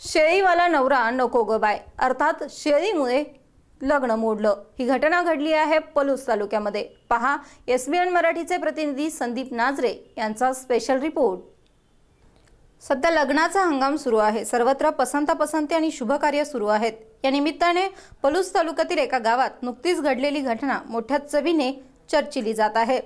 शेळीवाला नवरा नको ग बाय. अर्थात शेळीमुळे लग्न मोडलं. ही घटना घडली आहे पलूस तालुक्यामध्ये. पहा एस बी एन मराठीचे प्रतिनिधी संदीप नाजरे यांचा स्पेशल रिपोर्ट सध्या लग्नाचा हंगाम सुरू आहे. सर्वत्र पसंता पसंती आणि शुभकार्य सुरू आहेत. या निमित्ताने पलूस तालुक्यातील एका गावात नुकतीच घडलेली घटना मोठ्या चवीने चर्चिली जात आहे.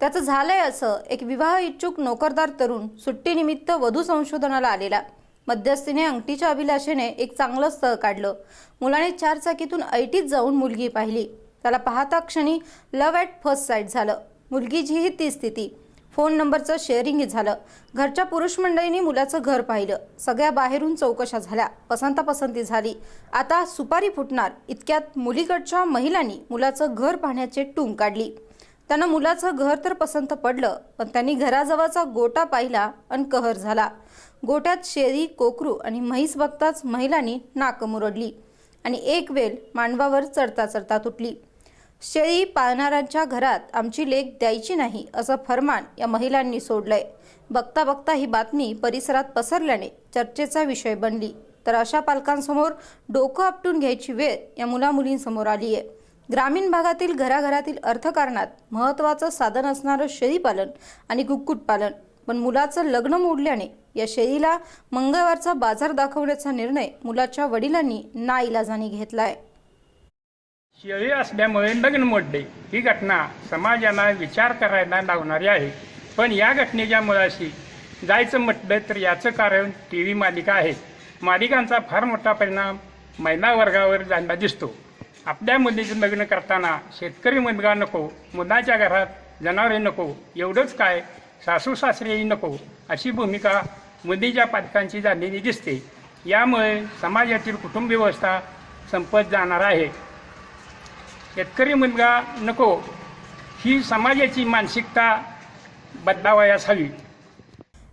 त्याचं झालंय असं एक विवाह इच्छुक नोकरदार तरुण सुट्टीनिमित्त वधू संशोधनाला आलेला. मध्यस्थीने अंगठीच्या अभिलाषेने एक चांगलं स्थळ काढलं. मुलाने चार चाकीतून ऐटीत जाऊन मुलगी पाहिली. त्याला पाहता क्षणी लव्ह ॲट फर्स्ट साईट झालं. मुलगीचीही ती स्थिती. फोन नंबरचं शेअरिंगही झालं. घरच्या पुरुष मंडळींनी मुलाचं घर पाहिलं. सगळ्या बाहेरून चौकशा झाल्या. पसंतापसंती झाली. आता सुपारी फुटणार. इतक्यात मुलीकडच्या महिलांनी मुलाचं घर पाहण्याचे टूम काढली. त्यांना मुलाचं घर तर पसंत पडलं पण त्यांनी घराजवळचा गोटा पाहिला आणि कहर झाला. गोट्यात शेळी कोकरू आणि म्हैस बघताच महिलांनी नाक मुरडली आणि एक वेल मांडवावर चढता चढता तुटली. शेळी पाळणाऱ्यांच्या घरात आमची लेख द्यायची नाही असं फरमान या महिलांनी सोडलंय. बघता बघता ही बातमी परिसरात पसरल्याने चर्चेचा विषय बनली. तर अशा पालकांसमोर डोकं आपटून घ्यायची वेळ या मुलामुलींसमोर आली आहे ग्रामीण भागातील घराघरातील अर्थकारणात महत्त्वाचं साधन असणारं शेळीपालन आणि कुक्कुटपालन पण मुलाचं लग्न मोडल्याने या शेळीला मंगळवारचा बाजार दाखवण्याचा निर्णय मुलाच्या वडिलांनी नाईलाजाने घेतलाय. शेळी असल्यामुळे लग्न मोडले. ही घटना समाजाला विचार करायला लावणारी आहे. पण या घटनेच्या मुळाशी जायचं म्हटलं तर याचं कारण टी व्ही मालिका आहे. मालिकांचा फार मोठा परिणाम महिला वर्गावर जाणला दिसतो. आपल्या मुलीचं लग्न करताना शेतकरी मुलगा नको मुलाच्या घरात जनावरे नको एवढंच काय सासू सासरेही नको अशी भूमिका मुलीच्या पालकांची झालेली दिसते. यामुळे समाजातील कुटुंब व्यवस्था संपत जाणार आहे. शेतकरी मुलगा नको ही समाजाची मानसिकता बदलावयास हवी.